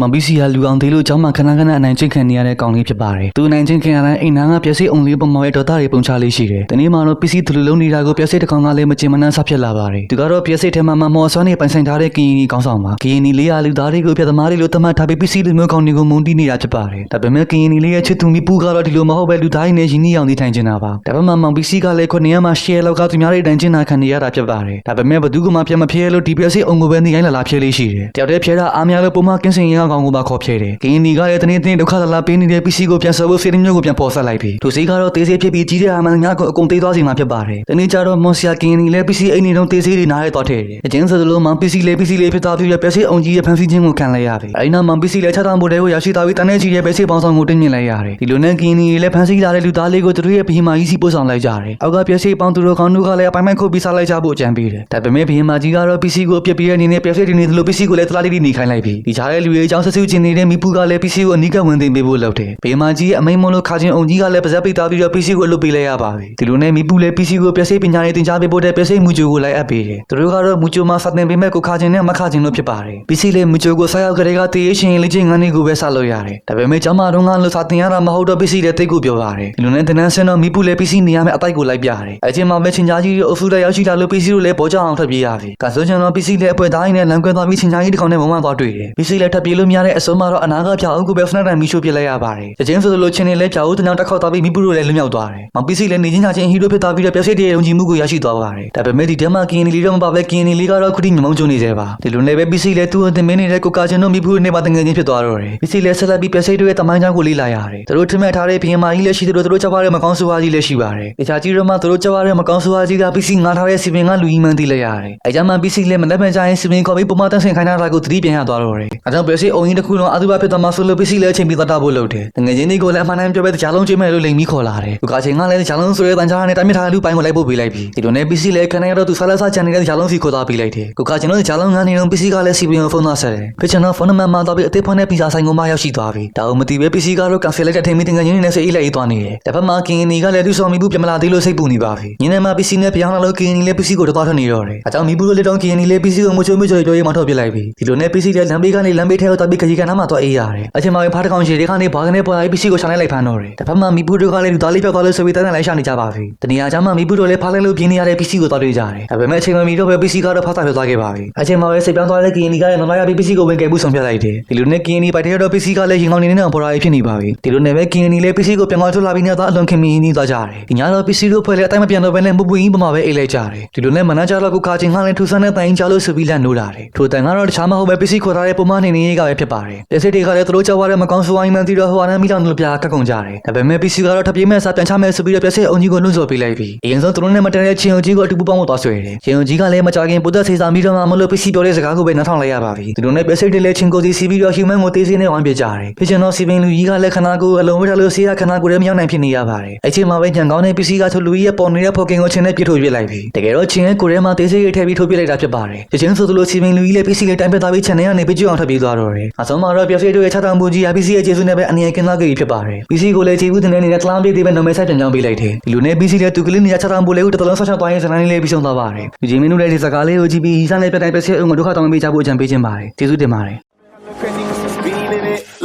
မင်ဘီစီယာလူအောင်သေးလို့ကျောင်းမှာခဏခဏအနိုင်ကျင့်ခံနေရတဲ့ကောင်လေးဖြစ်ပါတယ်။သူအနိုင်ကျင့်ခံရတဲ့အိမ်နာကပျက်စီးအောင်လေးပုံမော်ရဲ့ဒေါသတွေပုံချလေးရှိတယ်။ဒီနေ့မှတော့ပစ္စည်းသူလူလုံးနေတာကိုပျက်စီးတစ်ကောင်ကလည်းမချင်မနှမ်းဆဖြစ်လာပါတယ်။သူကတော့ပျက်စီးထဲမှာမမော်ဆွမ်းနေပိုင်ဆိုင်ထားတဲ့ကရင်ကြီးကောင်းဆောင်ပါ။ကရင်ကြီးလေးရာလူသားတွေကိုပြသမားတွေလို့သတ်မှတ်ထားပြီးပစ္စည်းလူမျိုးကောင်တွေကိုမုန်းတီးနေတာဖြစ်ပါတယ်။ဒါပေမဲ့ကရင်ကြီးလေးရဲ့ချစ်သူမိပူကတော့ဒီလိုမဟုတ်ပဲလူသားတွေနဲ့ရင်းနှီးအောင်နေထိုင်နေတာပါ။ဒါပေမဲ့မောင်ပစ္စည်းကလည်းခုနေရာမှာ share လောက်ကသူများတွေအတိုင်းကျင့်တာခံနေရတာဖြစ်ပါတယ်။ဒါပေမဲ့ဘသူကမှပြန်မဖြဲလို့ဒီပျက်စီးအောင်ကိုပဲနေရိုင်းလာလာဖြဲလေးရှိတယ်။တယောက်တည်းဖြဲတာအားများလို့ပုံမှန်ကင်းစင်ရင်ကောင်ကိုပါခေါ်ဖြဲတယ်။ကရင်ကြီးကလည်းတနေ့တနေ့ဒုက္ခလာလာပေးနေတဲ့ပစ္စည်းကိုပြန်ဆပ်ဖို့စေတမျိုးကိုပြန်ပေါ်ဆက်လိုက်ပြီ။သူစိတ်ကတော့တေးစေးဖြစ်ပြီးကြီးတဲ့အာမန်ငါကိုအကုန်သေးသွားစီမှာဖြစ်ပါတယ်။ဒီနေ့ကျတော့မွန်ဆီယာကရင်ကြီးလည်းပစ္စည်းအိမ်နေတော့တေးစေးတွေနားရဲသွားထည့်တယ်။အကျဉ်းဆိုလိုမှပစ္စည်းလေးပစ္စည်းလေးဖြစ်သွားပြီးတော့ပျက်စီးအောင်ကြီးရဲ့ဖန်ဆီးခြင်းကိုခံလိုက်ရပြီ။အဲဒီနောက်မှပစ္စည်းလေးချထားမှုတွေကိုရရှိသွားပြီးတန်းနေကြီးရဲ့ပျက်စီးပေါင်းဆောင်ကိုတင်မြင်လိုက်ရတယ်။ဒီလိုနဲ့ကရင်ကြီးလည်းဖန်ဆီးလာတဲ့လူသားလေးကိုသူတို့ရဲ့ဘီမာကြီးစီပို့ဆောင်လိုက်ကြတယ်။အောက်ကပျက်စီးပေါင်းသူတို့ခေါင်းတို့ကလည်းအပိုင်းပိုင်းခုတ်ပြီးစားလိုက်ကြဖို့အကြံပေးတယ်။ဒါပေမဲ့ဘီမာကြီးကတော့ပစ္စည်းကိုပြစ်ပြီးတဲ့အနေနဲ့ပျက်စီးတင်နေသလိုပစ္စည်းကိုလည်းတလားလေးနေခိုင်းလိုက်ပြီ။ဒီကြားတဲ့လူတွေအကြောင်းဆက်စုကျင်နေတဲ့မိဖူကလည်းပစ္စည်းကိုအနီးကဝင်သိမ်းပေးဖို့လုပ်တယ်။ဘီမာကြီးရဲ့အမိန်မလို့ခါချင်းအောင်ကြီးကလည်းပါဇက်ပိတ်သားပြီးတော့ပစ္စည်းကိုအလုပ်ပေးလိုက်ရပါပြီ။ဒီလိုနဲ့မိဖူလည်းပစ္စည်းကိုပျက်စီးပညာရေးတင် जा ပေးဖို့တဲ့ပျက်စီးမှုကြိုကိုလိုက်အပ်ပေးတယ်။သူတို့ကတော့မူကြိုမှာစတင်ပေးမဲ့ကိုခါချင်းနဲ့မခါချင်းလို့ဖြစ်ပါတယ်။ပစ္စည်းလည်းမူကြိုကိုဆက်ရောက်ကလေးကတည်ရရှင်လေးချင်းငန်းလေးကိုပဲဆက်လို့ရတယ်။ဒါပေမဲ့ကျောင်းမတော်ကလို့စတင်ရတာမဟုတ်တော့ပစ္စည်းလည်းတိတ်ကိုပြောပါတယ်။ဒီလိုနဲ့တနန်းဆင်းတော့မိဖူလည်းပစ္စည်းနေရမယ့်အတိုက်ကိုလိုက်ပြတယ်။အချင်းမှာပဲချင်းကြားကြီးအုပ်စုလိုက်ရောက်ရှိလာလို့ပစ္စည်းတို့လည်းပေါ်ကြအောင်ထွက်ပြေးရပြီ။ကဆိုချင်တော့ပစ္စည်းလည်းအပွဲသားရင်းနဲ့လမ်းကွဲသွားပြီးချင်းကြားကြီးတစ်ခေါက်နဲ့မမသွားတွေ့တယ်။ပစ္စည်းလည်းထပ်ပြေးလို့မရတဲ့အစုံမှာတော့အနာကပြောင်းအောင်ကိုပဲဖနက်တိုင်မီရှို့ပြလိုက်ရပါတယ်။ချင်းဆိုလိုချင်းနေလည်းပြောင်းဦးတနောင်တစ်ခေါက်သွားပြီးမိဖူတို့လည်းလွတ်မြောက်သွားတယ်။မောင်ပစ္စည်းလည်းနေချင်းချချင်းဟီရိုဖြစ်သွားပြီးတော့ပျက်စီးတဲ့ယုံကြည်မှုကိုရရှိသွားပါတယ်။ဒါပေမဲ့ဒီတမကင်းလီတော့မပါပဲကင်းလီကတော့ခုထိညမုံကျုံနေသေးပါ။ဒီလိုနဲ့ပဲပစ္စည်းလည်းသူ့အတင်မင်းနေတဲ့ကိုကာချင်တို့မိဖူနဲ့ပါတငယ်ချင်းဖြစ်သွားတော့တယ်။ပစ္စည်းလည်းဆက်လက်ပြီးပျက်စီးတို့ရဲ့တမိုင်းချောင်းကိုလေးလာရတယ်။သူတို့ထမဲ့ထားတဲ့ဘီယမာကြီးလည်းရှိသလိုသူတို့ချက်ပါတဲ့မကောင်းဆိုးဝါးကြီးလည်းရှိပါတယ်။တခြားကြီးတော့မှသူတို့ချက်ပါတဲ့မကောင်းဆိုးဝါးကြီးကပစ္စည်းငါထားတဲ့စီပင်ကလူကြီးမှန်းသိလိုက်ရတယ်။အဲကြောင့်မှပစ္စည်းလည်းမလက်မကြရင်စီပင်ခေါ်ပြီးပုံမှန်တန်းဆင်ခိုင်းတာကိုသတိပြန်ရသွားတော့တယ်။အဲကြောင့်ပစ္စည်းအုံကြီးတစ်ခုလုံးအတူပါဖြစ်သွားမှဆိုလို့ပစ္စည်းလည်းအချိန်ပြီးတတ်တာဖို့လုပ်တယ်။တငယ်ချင်းတွေကိုလည်းအမှန်တမ်းပြောပဲတခြားလုံးချိန်မဲ့လို့လိမ်ပြီးခေါ်လာတယ်။သူကချိန်ကလည်းတခြားလုံးဆိုရဲတန်ချာနဲ့တိုင်းမြထားတဲ့လူပိုင်းကိုလိုက်ပို့ပေးလိုက်ပြီ။ဒီလိုနဲ့ပစ္စည်းလည်းခဏရတော့သူဆာလက်ဆာချန်နေတဲ့တခြားလုံးစီခေါ်သွားပေးလိုက်တယ်။ကိုကကျွန်တော်တခြားလုံးကနေတော့ပစ္စည်းကလည်းစီပင်ကိုဖုန်းသားဆက်တယ်။ဖြစ်ချင်တော့ဖုန်းနံပါတ်မှာတော့ပြီးအသေးဖွင့်တဲ့ပီဇာဆိုင်ကိုမှရောက်ရှိသွားပြီ။ဒါအောင်မသိပဲပစ္စည်းကတော့ကန်ဆယ်လိုက်တဲ့ထိန်မီတင်ငယ်ချင်းနဲ့စိတ်အေးလိုက်သွားနေတယ်။တစ်ဖက်မှာကင်နီကလည်းသူ့ဆောင်မိဘူးပြမလာသေးလို့စိတ်ပူနေပါပြီ။ညနေမှာပစ္စည်းနဲ့ပြောင်းလာလို့ကင်နီလည်းပစ္စည်းကိုတော့ထွက်နေတော့တယ်။အကြောင်းမိဘူးလည်းတော့ကင်နီလည်းပစ္စည်းကိုမချိုးမချိုးပြောရေးမှထုတ်ပြလိုက်ပြီ။ဒီလိုနဲ့ပစ္စည်းလည်းလမ်းဘေးကနေလမ်းဘေးထဲကိုတော့ပြီးခရီးကန်နားမှာတော့အေးရတယ်။အချိန်မှာဖားတကောင်ရှည်တွေကနေဘာကနေပေါ်လာပြီးပစ္စည်းကိုရှာလိုက်လိုက်ဖမ်းတော့တယ်။တစ်ဖက်မှာမိဘူးတို့ကလည်းလူသားလေးပြောက်သွားလို့ဆိုပြီးတန်းတန်းလိုက်ရှာနေကြပါပြီ။တနေရာကျမှမိဘူးတို့လည်းဖားလိုက်လို့ပြင်းနေရတဲ့ပစ္စည်းကိုတော့တွေ့ကြတယ်။ဒါပေမဲ့အချိန်မှမီတော့ပဲပစ္စည်းကတော့ဖားတာပြောသွားခဲ့ပါပြီ။အချိန်မှာပဲစိတ်ပြောင်းသွားတဲ့ကင်နီကလည်းနလာရပြီးပစ္စည်းကိုဝင်ကယ်မှုဆောင်ပြလိုက်တယ်။ဒီလိုနဲ့ကင်နီပိုက်တဲ့တော့ပစ္စည်းကလည်းရင်ကောင်းနေနေအောင်ပေါ်လာဖြစ်နေပါပြီ။ဒီလိုနဲ့ပဲကင်နီလည်းပစ္စည်းကိုပြန်ကောင်းထုတ်လာပြီးတော့အလွန်ခင်မင်းနေသွားကြတယ်။ဒီညတော့ပစ္စည်းတို့ဖွဲ့လေအတိုင်းမပြန်တော့ဘဲနဲ့မပူရင်ပမာပဲအိတ်လိုက်ကြတယ်။ဒီလိုနဲ့မနာကြတော့ကိုခါချင်းကလည်းထူဆန်းတဲ့တိုင်ကြလို့ဆိုပြီးလက်နိုးလာတယ်။ထိုတိုင်ကတော့တခြားမဟုတ်ပဲပစ္စည်းခေါ်ထားတဲ့ပုံမှန်နေနေရေးကပဲဖြစ်ပါတယ်။လက်စစ်တွေကလည်းသူတို့ကြောက်ရတဲ့မကောင်းဆိုးဝိုင်းမှန်ပြီးတော့ဟိုအနမ်းမိလောင်တို့ပြာကတ်ကုန်ကြတယ်။ဒါပေမဲ့ပစ္စည်းကတော့ထပ်ပြေးမဲ့စားပြန်ချမဲ့ဆိုပြီးတော့ပြက်စစ်အုံကြီးကိုနှုတ်ဆော်ပေးလိုက်ပြီ။အရင်ဆုံးသူတို့နဲ့မတန်တဲ့ချင်းအုံကြီးကိုအတူပူပေါင်းဖို့သွားဆွဲတယ်။ချင်းအုံကြီးကလည်းမကြခင်ပုဒ်သက်စေစာပြီးတော့မှမလို့ပစ္စည်းပြောတဲ့စကားကိုပဲနားထောင်လိုက်ရပါပြီ။ဒီလိုနဲ့ပြက်စစ်တွေလည်းချင်းကိုစီစီပြီးတော့ human ကိုတေးစင်းနဲ့ဝိုင်းပြကြတယ်။ဖြစ်ချင်တော့စီပင်လူကြီးကလည်းခနာကိုအလုံးဝထားလို့ဆေးရခနာကိုလည်းမရောက်နိုင်ဖြစ်နေရပါတယ်။အချိန်မှာပဲညံကောင်းတဲ့ပစ္စည်းကထုတ်လူကြီးရဲ့ပေါ်နေတဲ့ဖော်ကင်ကိုချင်းနဲ့ပြစ်ထုတ်ပြလိုက်ပြီ။တကယ်တော့ချင်းရဲ့ကိုရဲမှာတေးစေးရထည့်ပြီးထုတ်ပြလိုက်တာဖြစ်ပါတယ်။ချင်းဆိုသလိုစီပင်လူကြီးလည်းပစ္စည်းလေးတိုင်းပသားပြီးချန်နဲ့ကနေပြကြအောင်ထပ်ပြီးသွားတော့ပါတယ်။အဆုံးမှာတော့ Piafier တို့ရဲ့ခြေထောက်မှုကြီး RPC ရဲ့ကျေးဇူးနဲ့ပဲအနည်းကင်းသွားခဲ့ပြီဖြစ်ပါတယ်။ PC ကိုလည်းခြေဦးတင်တဲ့အနေနဲ့ Clan Blade တွေပဲနာမည်ဆက်ပြန်ကြောင်းပေးလိုက်တယ်။ဒီလိုနဲ့ PC လည်းသူကလေးနေရာခြေထောက်မှုလေးကိုတစ်သလုံးဆော့ချသွားရင်ဇာတ်လမ်းလေးပြီးဆုံးသွားပါတယ်။ဒီဂျီမင်းတို့လည်းဒီစကားလေးကိုကြည့်ပြီးဟီဆန်နဲ့ပြတိုင်းပစ္စည်းအုံကိုဒုက္ခတောင်းပေးကြဖို့အကြံပေးခြင်းပါတယ်။ကျေးဇူးတင်ပါတယ်။